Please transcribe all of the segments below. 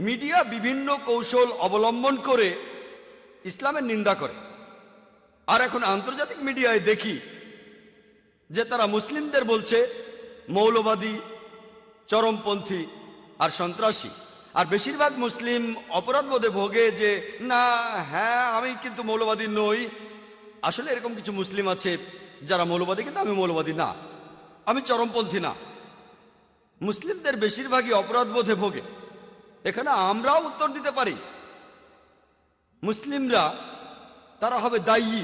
Media বিভিন্ন কৌশল অবলম্বন করে ইসলামের নিন্দা করে। আর এখন আন্তর্জাতিক মিডিয়ায় দেখি যে তারা মুসলিমদের বলছে, মৌলবাদী, চরমপন্থী আর সন্ত্রাসী। আর বেশিরভাগ মুসলিম অপরাধবোধে ভোগে যে, না হ্যাঁ আমি কিন্তু মৌলবাদী নই। আসলে এরকম কিছু মুসলিম আছে যারা মৌলবাদী, কিন্তু আমি মৌলবাদী না। আমি চরমপন্থী না। মুসলিমদের বেশিরভাগই অপরাধবোধে ভোগে। এখানে আমরাও উত্তর দিতে পারি। মুসলিমরা, তারা হবে দায়ী।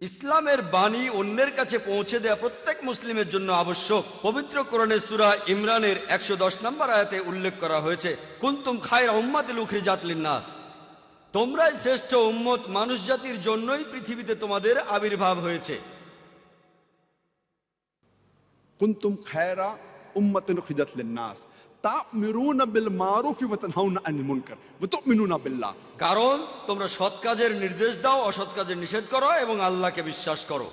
ইসলামের বাণী অন্যের কাছে পৌঁছে দেয়া প্রত্যেক মুসলিমের জন্য আবশ্যক। পবিত্র কোরআনের সুরা ইমরানের একশো দশ নম্বর আয়াতে উল্লেখ করা হয়েছে, কুন্তুম খায়রা উম্মাতিল উখরি জাতলিন নাস তোমরাই শ্রেষ্ঠ উম্মত, মানুষ জাতির জন্যই পৃথিবীতে তোমাদের আবির্ভাব হয়েছে। কুন্তুম খায়রা উম্মাতিন উখরিজাত লিন-নাস। কারণ, তোমরা সৎ কাজের নির্দেশ দাও, অসৎ কাজের নিষেধ করো এবং আল্লাহকে বিশ্বাস করো।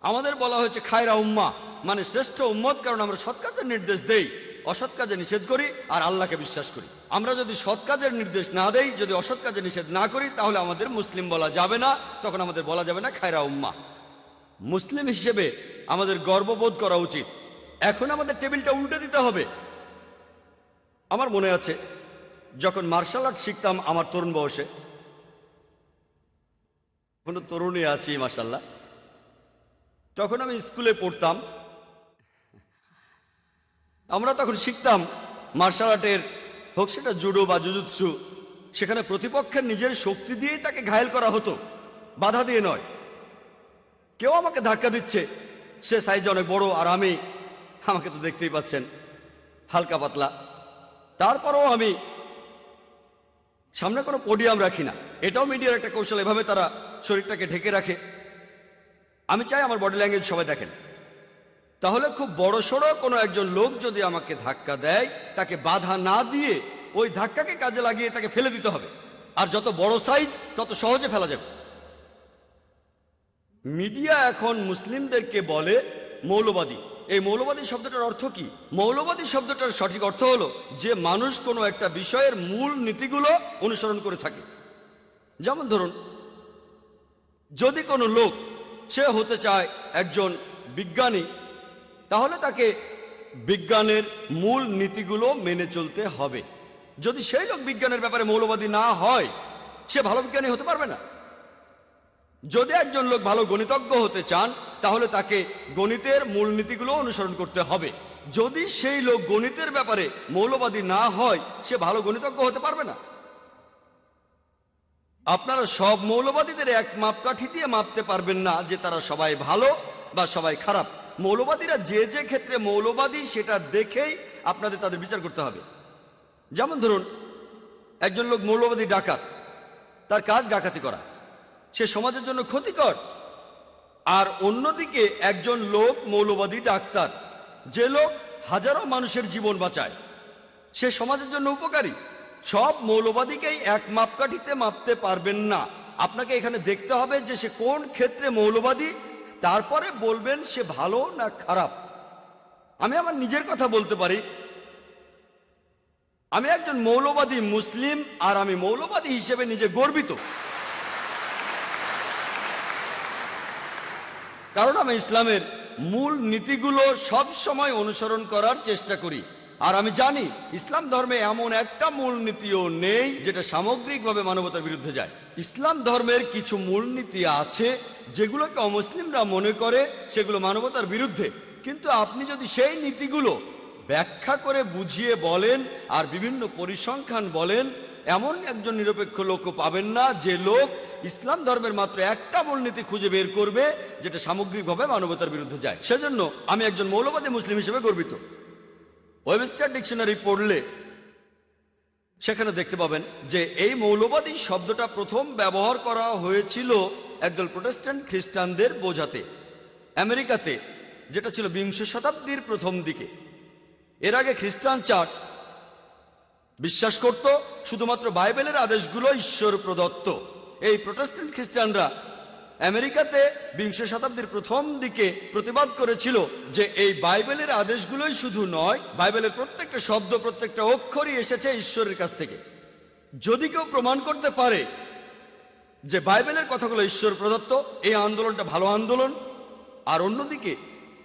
আমাদের বলা হয়েছে খায়রা উম্মা মানে শ্রেষ্ঠ উম্মত, কারণ আমরা সৎ কাজের নির্দেশ দেই। অসৎ কাজে নিষেধ করি আর আল্লাহকে বিশ্বাস করি। আমরা যদি সৎ কাজের নির্দেশ না দেই, যদি অসৎ কাজে নিষেধ না করি, তাহলে আমাদের মুসলিম বলা যাবে না, তখন আমাদের বলা যাবে না খায়রা উম্মা মুসলিম হিসেবে আমাদের গর্ববোধ করা উচিত। এখন আমাদের টেবিলটা উল্টে দিতে হবে। আমার মনে আছে, যখন মার্শাল আর্ট শিখতাম আমার তরুণ বয়সে, কোনো তরুণী আছি মার্শাল্লাহ তখন আমি স্কুলে পড়তাম। আমরা তখন শিখতাম মার্শাল আর্টের হোক সেটা জুডো বা জুজুৎসু সেখানে প্রতিপক্ষের নিজের শক্তি দিয়েই তাকে ঘায়েল করা হতো, বাধা দিয়ে নয়। কেউ আমাকে ধাক্কা দিচ্ছে, সে সাইজে অনেক বড় আর আমি, আমাকে তো দেখতেই পাচ্ছেন, হালকা পাতলা। তারপরেও আমি সামনে কোনো পোডিয়াম রাখি না। এটাও মিডিয়ার একটা কৌশল, এভাবে তারা শরীরটাকে ঢেকে রাখে। আমি চাই আমার বডি ল্যাঙ্গুয়েজ সবাই দেখেন। তাহলে খুব বড় সড়ো কোনো একজন লোক যদি আমাকে ধাক্কা দেয়, তাকে বাধা না দিয়ে ওই ধাক্কাকে কাজে লাগিয়ে তাকে ফেলে দিতে হবে। আর যত বড় সাইজ তত সহজে ফেলা যাবে। মিডিয়া এখন মুসলিমদেরকে বলে মৌলবাদী। এই মৌলবাদী শব্দটার অর্থ কি? মৌলবাদী শব্দটার সঠিক অর্থ হলো যে মানুষ কোনো একটা বিষয়ের মূল নীতিগুলো অনুসরণ করে থাকে। যেমন ধরুন, যদি কোনো লোক, সে হতে চায় একজন বিজ্ঞানী, তাহলে তাকে বিজ্ঞানের মূল নীতিগুলো মেনে চলতে হবে। যদি সেই লোক বিজ্ঞানের ব্যাপারে মৌলবাদী না হয়, সে ভালো বিজ্ঞানী হতে পারবে না। যদি একজন লোক ভালো গণিতজ্ঞ হতে চান তাহলে তাকে গণিতের মূলনীতিগুলো অনুসরণ করতে হবে। যদি সেই লোক গণিতের ব্যাপারে মৌলবাদী না হয়, সে ভালো গণিতজ্ঞ হতে পারবে না। আপনারা সব মৌলবাদীদের এক মাপকাঠি দিয়ে মাপতে পারবেন না যে তারা সবাই ভালো বা সবাই খারাপ। মৌলবাদীরা যে যে ক্ষেত্রে মৌলবাদী, সেটা দেখেই আপনাদের তাদের বিচার করতে হবে। যেমন ধরুন, একজন লোক মৌলবাদী ডাকাত, তার কাজ ডাকাতি করা। সে সমাজের জন্য ক্ষতিকর আর অন্যদিকে একজন লোক মৌলবাদী ডাক্তার। যে লোক হাজারো মানুষের জীবন বাঁচায়। সে সমাজের জন্য উপকারী। সব মৌলবাদীকেই এক মাপকাঠিতে মাপতে পারবেন না। আপনাকে এখানে দেখতে হবে যে সে কোন ক্ষেত্রে মৌলবাদী, তারপরে বলবেন সে ভালো না খারাপ। আমি আমার নিজের কথা বলতে পারি। আমি একজন মৌলবাদী মুসলিম আর আমি মৌলবাদী হিসেবে নিজে গর্বিত। কারণ আমি ইসলামের মূল নীতিগুলো সব সময় অনুসরণ করার চেষ্টা করি। আর আমি জানি, ইসলাম ধর্মে এমন একটা মূল নীতিও নেই যেটা সামগ্রিকভাবে মানবতার বিরুদ্ধে যায়। ইসলাম ধর্মের কিছু মূলনীতি আছে যেগুলোকে অমুসলিমরা মনে করে সেগুলো মানবতার বিরুদ্ধে। কিন্তু আপনি যদি সেই নীতিগুলো ব্যাখ্যা করে বুঝিয়ে বলেন আর বিভিন্ন পরিসংখ্যান বলেন, এমন একজন নিরপেক্ষ লোকও পাবেন না যে লোক ইসলাম ধর্মের মাত্র একটা মূলনীতি খুঁজে বের করবে, যেটা সামগ্রিকভাবে মানবতার বিরুদ্ধে যায়। সেজন্য আমি একজন মৌলবাদী মুসলিম হিসেবে গর্বিত। ওয়েবস্টার ডিকশনারি পড়লে সেখানে দেখতে পাবেন যে এই মৌলবাদী শব্দটা প্রথম ব্যবহার করা হয়েছিল একদল প্রোটেস্ট্যান্ট খ্রিস্টানদের বোঝাতে, আমেরিকাতে, যেটা ছিল বিংশ শতাব্দীর প্রথম দিকে। এর আগে খ্রিস্টান চার্চ বিশ্বাস করত, শুধুমাত্র বাইবেলের আদেশগুলো ঈশ্বর প্রদত্ত। এই প্রোটেস্ট্যান্ট খ্রিস্টানরা আমেরিকাতে বিংশ শতাব্দীর প্রথম দিকে প্রতিবাদ করেছিল যে এই বাইবেলের আদেশগুলোই শুধু নয়, বাইবেলের প্রত্যেকটা শব্দ, প্রত্যেকটা অক্ষরই এসেছে ঈশ্বরের কাছ থেকে। যদি কেউ প্রমাণ করতে পারে যে বাইবেলের কথাগুলো ঈশ্বর প্রদত্ত, এই আন্দোলনটা ভালো আন্দোলন। আর অন্যদিকে,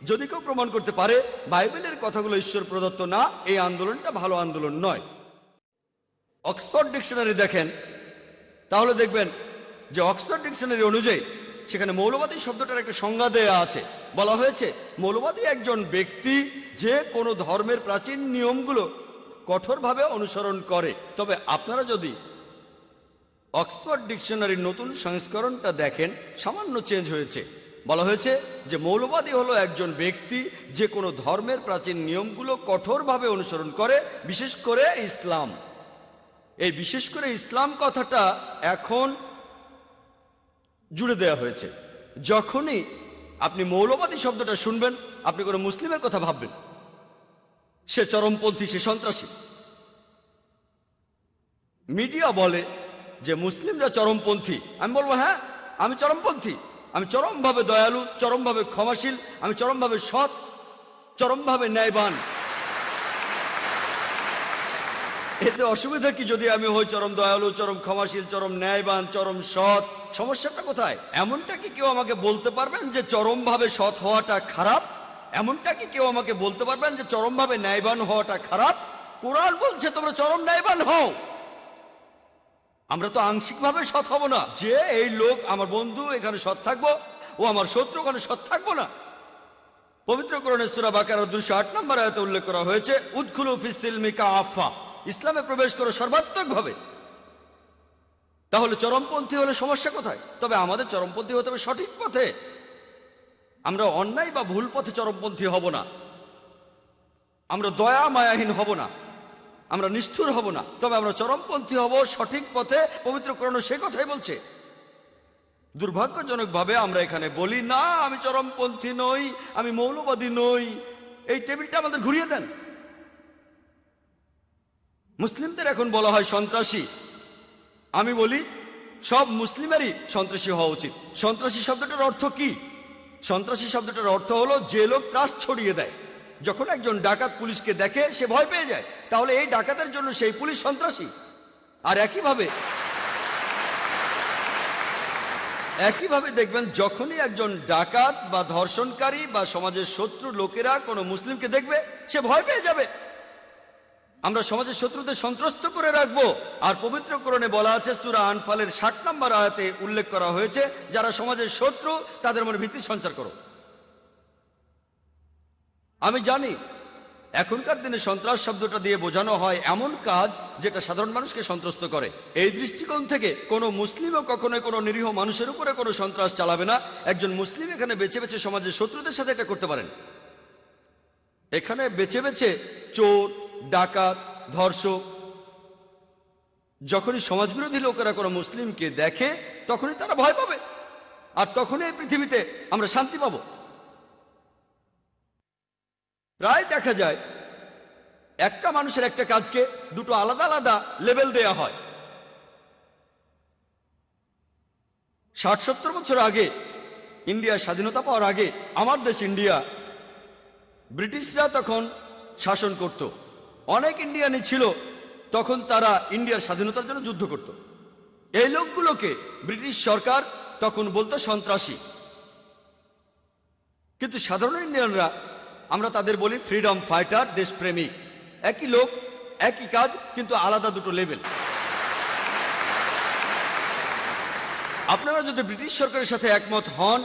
যদি কেউ প্রমাণ করতে পারে বাইবেলের কথাগুলো ঈশ্বর প্রদত্ত না, এই আন্দোলনটা ভালো আন্দোলন নয়। অক্সফোর্ড ডিকশনারি দেখেন, তাহলে দেখবেন যে অক্সফোর্ড ডিকশনারি অনুযায়ী সেখানে মৌলবাদী শব্দটার একটা সংজ্ঞা দেয়া আছে। বলা হয়েছে, মৌলবাদী একজন ব্যক্তি যে কোনো ধর্মের প্রাচীন নিয়মগুলো কঠোরভাবে অনুসরণ করে। তবে আপনারা যদি অক্সফোর্ড ডিকশনারির নতুন সংস্করণটা দেখেন, সামান্য চেঞ্জ হয়েছে। বলা হয়েছে যে মৌলবাদী হলো একজন ব্যক্তি যে কোনো ধর্মের প্রাচীন নিয়মগুলো কঠোরভাবে অনুসরণ করে, বিশেষ করে ইসলাম। এই বিশেষ করে ইসলাম কথাটা এখন জুড়ে দেওয়া হয়েছে। যখনই আপনি মৌলবাদী শব্দটা শুনবেন, আপনি কোনো মুসলিমের কথা ভাববেন। সে চরমপন্থী, সে সন্ত্রাসী। মিডিয়া বলে যে মুসলিমরা চরমপন্থী। আমি বলব হ্যাঁ আমি চরমপন্থী। আমি চরমভাবে দয়ালু, চরমভাবে ক্ষমাশীল, আমি চরমভাবে সৎ, চরমভাবে ন্যায়বান। এতে অসুবিধা কি যদি আমি হই চরম দয়ালু, চরম ক্ষমাশীল, চরম ন্যায়বান, চরম সৎ? সমস্যাটা কোথায়? এমনটা কি কেউ আমাকে বলতে পারবেন যে চরমভাবে সৎ হওয়াটা খারাপ? এমনটা কি কেউ আমাকে বলতে পারবেন যে চরমভাবে ন্যায়বান হওয়াটা খারাপ? কোরআন বলছে, তোমরা চরম ন্যায়বান হও। আমরা তো আংশিকভাবে সৎ হব না। যে এই লোক, আমার বন্ধু, এখানে সৎ থাকব। ও আমার শত্রু, ওখানে সৎ থাকব না। পবিত্র করণের সুরা বাকার দুশো আট নম্বর আয়তে উল্লেখ করা হয়েছে উৎখুলু ফিস্তিল মিকা আফা ইসলামে প্রবেশ করো সর্বাত্মক ভাবে তাহলে চরমপন্থী হলে সমস্যা কোথায়? তবে আমাদের চরমপন্থী হতে হবে সঠিক পথে। আমরা অন্যায় বা ভুল পথে চরমপন্থী হব না। আমরা দয়া মায়াহীন হব না। আমরা নিষ্ঠুর হব না। তবে আমরা চরমপন্থী হব সঠিক পথে। পবিত্র করণ সে কথাই বলছে। দুর্ভাগ্যজনকভাবে আমরা এখানে বলি, না, আমি চরমপন্থী নই, আমি মৌলবাদী নই। এই টেবিলটা আমাদের ঘুরিয়ে দেন। মুসলিমদের এখন বলা হয় সন্ত্রাসী। আমি বলি, সব মুসলিমেরই সন্ত্রাসী হওয়া উচিত। সন্ত্রাসী শব্দটার অর্থ কি? সন্ত্রাসী শব্দটার অর্থ হলো যে লোক ত্রাস ছড়িয়ে দেয়। যখন একজন ডাকাত পুলিশকে দেখে, সে ভয় পেয়ে যায়। তাহলে এই ডাকাতের জন্য সেই পুলিশ সন্ত্রাসী। আর একইভাবে একইভাবে দেখবেন, যখনই একজন ডাকাত বা ধর্ষণকারী বা সমাজের শত্রু লোকেরা কোনো মুসলিমকে দেখবে, সে ভয় পেয়ে যাবে। আমরা সমাজের শত্রুদের সন্ত্রস্ত করে রাখব। আর পবিত্রকরণে বলা আছে, সুরা আনফালের ষাট নম্বর আয়াতে উল্লেখ করা হয়েছে, যারা সমাজের শত্রু, তাদের মনে ভীতি সঞ্চার করো। আমি জানি, এখনকার দিনে সন্ত্রাস শব্দটা দিয়ে বোঝানো হয় এমন কাজ যেটা সাধারণ মানুষকে সন্ত্রস্ত করে। এই দৃষ্টিকোণ থেকে কোনো মুসলিমও কখনোই কোনো নিরীহ মানুষের উপরে কোনো সন্ত্রাস চালাবে না। একজন মুসলিম এখানে বেছে বেছে সমাজের শত্রুদের সাথে এটা করতে পারেন। এখানে বেছে বেছে চোর ডাকাত, ধর্ষক। যখনই সমাজবিরোধী লোকেরা কোনো মুসলিমকে দেখে, তখনই তারা ভয় পাবে। আর তখনই এই পৃথিবীতে আমরা শান্তি পাবো। প্রায় দেখা যায়, একটা মানুষের একটা কাজকে দুটো আলাদা আলাদা লেভেল দেয়া হয়। ষাট, সত্তর বছর আগে ইন্ডিয়া স্বাধীনতা পাওয়ার আগে, আমার দেশ ইন্ডিয়া, ব্রিটিশরা তখন শাসন করত। অনেক ইন্ডিয়ানই ছিল, তখন তারা ইন্ডিয়ার স্বাধীনতার জন্য যুদ্ধ করত। এই লোকগুলোকে ব্রিটিশ সরকার তখন বলতো সন্ত্রাসী। কিন্তু সাধারণ ইন্ডিয়ানরা, আমরা তাদের বলি ফ্রিডম ফাইটার দেশপ্রেমিক একই লোক, একই কাজ, কিন্তু আলাদা দুটো লেভেল। আপনারা যদি ব্রিটিশ সরকারের সাথে একমত হন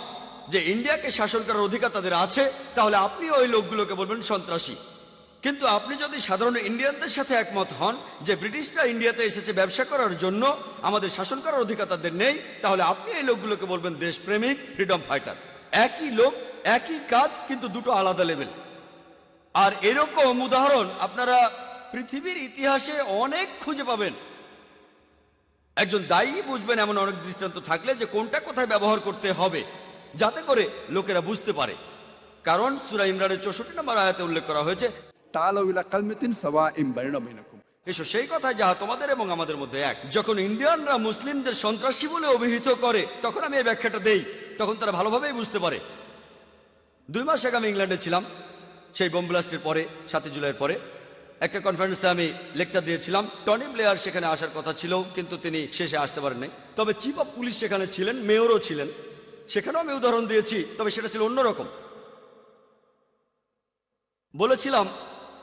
যে ইন্ডিয়াকে শাসন করার অধিকার তাদের আছে, তাহলে আপনি ওই লোকগুলোকে বলবেন সন্ত্রাসী। কিন্তু আপনি যদি সাধারণ ইন্ডিয়ানদের সাথে একমত হন যে ব্রিটিশরা ইন্ডিয়াতে এসেছে ব্যবসা করার জন্য, আমাদের শাসন করার অধিকার তাদের নেই, তাহলে আপনি এই লোকগুলোকে বলবেন দেশপ্রেমিক ফ্রিডম ফাইটার একই লোক, একই কাজ, কিন্তু দুটো আলাদা লেভেল আর এরকম উদাহরণ আপনারা পৃথিবীর ইতিহাসে অনেক খুঁজে পাবেন। একজন দায়ী বুঝবেন এমন অনেক দৃষ্টান্ত থাকলে যে কোনটা কোথায় ব্যবহার করতে হবে, যাতে করে লোকেরা বুঝতে পারে। কারণ সুরা ইমরানের চৌষট্টি নম্বর আয়াতে উল্লেখ করা হয়েছে তাহলা কালমিতিন সবা ইম্বাইনকুম এসো, সেই কথা যাহা তোমাদের এবং আমাদের মধ্যে এক। যখন ইন্ডিয়ানরা মুসলিমদের সন্ত্রাসী বলে অভিহিত করে, তখন আমি এই ব্যাখ্যাটা দেই। তখন তারা ভালোভাবেই বুঝতে পারে। দুই মাস আগে আমি ইংল্যান্ডে ছিলাম। সেই বোমব্লাস্টের পরে, সাতই জুলাইয়ের পরে, একটা কনফারেন্সে আমি লেকচার দিয়েছিলাম। টনি প্লেয়ার সেখানে আসার কথা ছিল, কিন্তু তিনি শেষে আসতে পারেননি তবে চিফ অফ পুলিশ সেখানে ছিলেন মেয়রও ছিলেন। সেখানেও আমি উদাহরণ দিয়েছি, তবে সেটা ছিল অন্যরকম। বলেছিলাম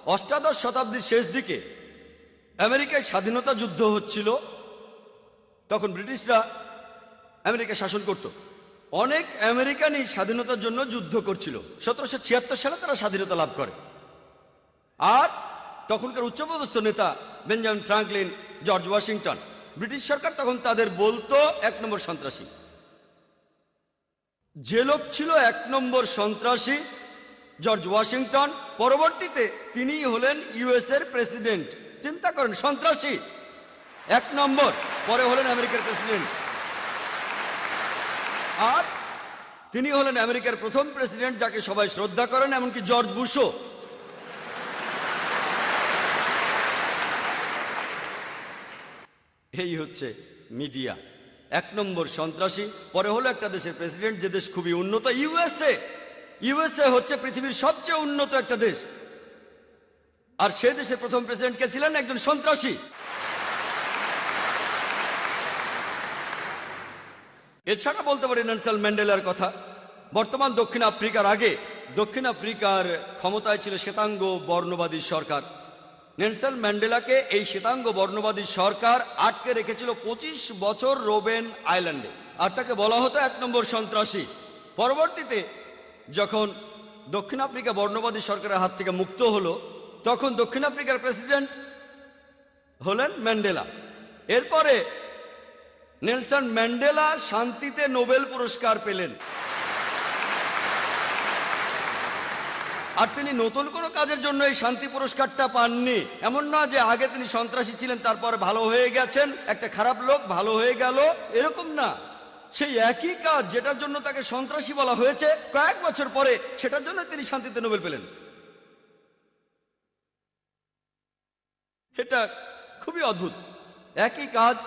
অষ্টাদশ শতাব্দীর শেষ দিকে আমেরিকায় স্বাধীনতা যুদ্ধ হচ্ছিল, তখন ব্রিটিশরা আমেরিকা শাসন করত। অনেক আমেরিকানই স্বাধীনতার জন্য যুদ্ধ করছিল। সতেরোশো ছিয়াত্তর সালে তারা স্বাধীনতা লাভ করে। আর তখনকার উচ্চপদস্থ নেতা Benjamin Franklin, George Washington, British সরকার তখন তাদের বলতো, এক নম্বর সন্ত্রাসী। যে লোক ছিল এক নম্বর সন্ত্রাসী জর্জ ওয়াশিংটন, পরবর্তীতে তিনিই হলেন ইউএস এর প্রেসিডেন্ট। চিন্তা করেন, সন্ত্রাসী। এক নম্বর, পরে হলেন আমেরিকার প্রেসিডেন্ট। আর তিনি হলেন আমেরিকার প্রথম প্রেসিডেন্ট যাকে সবাই শ্রদ্ধা করেন, এমনকি জর্জ বুশো এই হচ্ছে মিডিয়া। এক নম্বর সন্ত্রাসী, পরে হলো একটা দেশের প্রেসিডেন্ট, যে দেশ খুবই উন্নত, ইউএসএ। ইউএসএ হচ্ছে পৃথিবীর সবচেয়ে উন্নত একটা দেশ। আর সে দেশে প্রথম প্রেসিডেন্ট কে ছিলেন একজন সন্ত্রাসী। এছাড়া বলতে পারি নেলসন ম্যান্ডেলার কথা। বর্তমান দক্ষিণ আফ্রিকার আগে দক্ষিণ আফ্রিকার ক্ষমতায় ছিল শ্বেতাঙ্গ বর্ণবাদী সরকার। নেলসন ম্যান্ডেলাকে এই শ্বেতাঙ্গ বর্ণবাদী সরকার আটকে রেখেছিল পঁচিশ বছর রোবেন আইল্যান্ডে। আর তাকে বলা হতো এক নম্বর সন্ত্রাসী। পরবর্তীতে যখন দক্ষিণ আফ্রিকা বর্ণবাদী সরকারের হাত থেকে মুক্ত হলো, তখন দক্ষিণ আফ্রিকার প্রেসিডেন্ট হলেন ম্যান্ডেলা। এরপরে নেলসন ম্যান্ডেলা শান্তিতে নোবেল পুরস্কার পেলেন। আর তিনি নতুন কোনো কাজের জন্য এই শান্তি পুরস্কারটা পাননি। এমন না যে আগে তিনি সন্ত্রাসী ছিলেন, তারপর ভালো হয়ে গেছেন, একটা খারাপ লোক ভালো হয়ে গেল, এরকম না। সেই একই কাজ যেটার জন্য তাকে সন্ত্রাসী বলা হয়েছে, কয়েক বছর পরে সেটার জন্য তিনি শান্তিতে নোবেল পেলেন। এটা খুবই অদ্ভুত। একই কাজ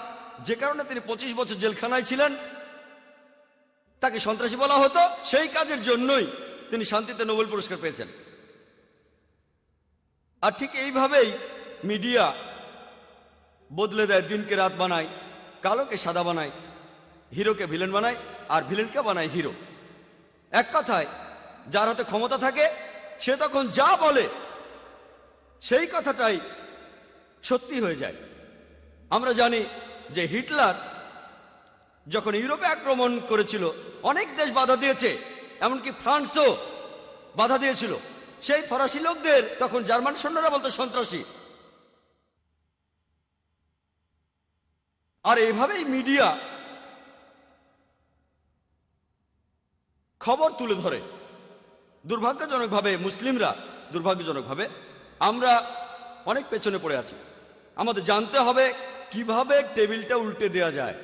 যে কারণে তিনি পঁচিশ বছর জেলখানায় ছিলেন, তাকে সন্ত্রাসী বলা হতো, সেই কাজের জন্যই তিনি শান্তিতে নোবেল পুরস্কার পেয়েছেন। আর ঠিক এইভাবেই মিডিয়া বদলে দেয়, দিনকে রাত বানায়, কালোকে সাদা বানায়। হিরোকে ভিলেন বানায় আর ভিলেনকে বানায় হিরো। এক কথায়, যার হাতে ক্ষমতা থাকে, সে তখন যা বলে, সেই কথাটাই সত্যি হয়ে যায়। আমরা জানি যে হিটলার যখন ইউরোপে আক্রমণ করেছিল, অনেক দেশ বাধা দিয়েছে, এমনকি ফ্রান্সও বাধা দিয়েছিল। সেই ফরাসি লোকদের, তখন জার্মান সৈন্যরা বলতো, সন্ত্রাসী। আর এইভাবেই মিডিয়া খবর তুলে ধরে। দুর্ভাগ্যজনকভাবে মুসলিমরা, দুর্ভাগ্যজনকভাবে আমরা অনেক পেছনে পড়ে আছি। আমাদের জানতে হবে কীভাবে টেবিলটা উল্টে দেওয়া যায়।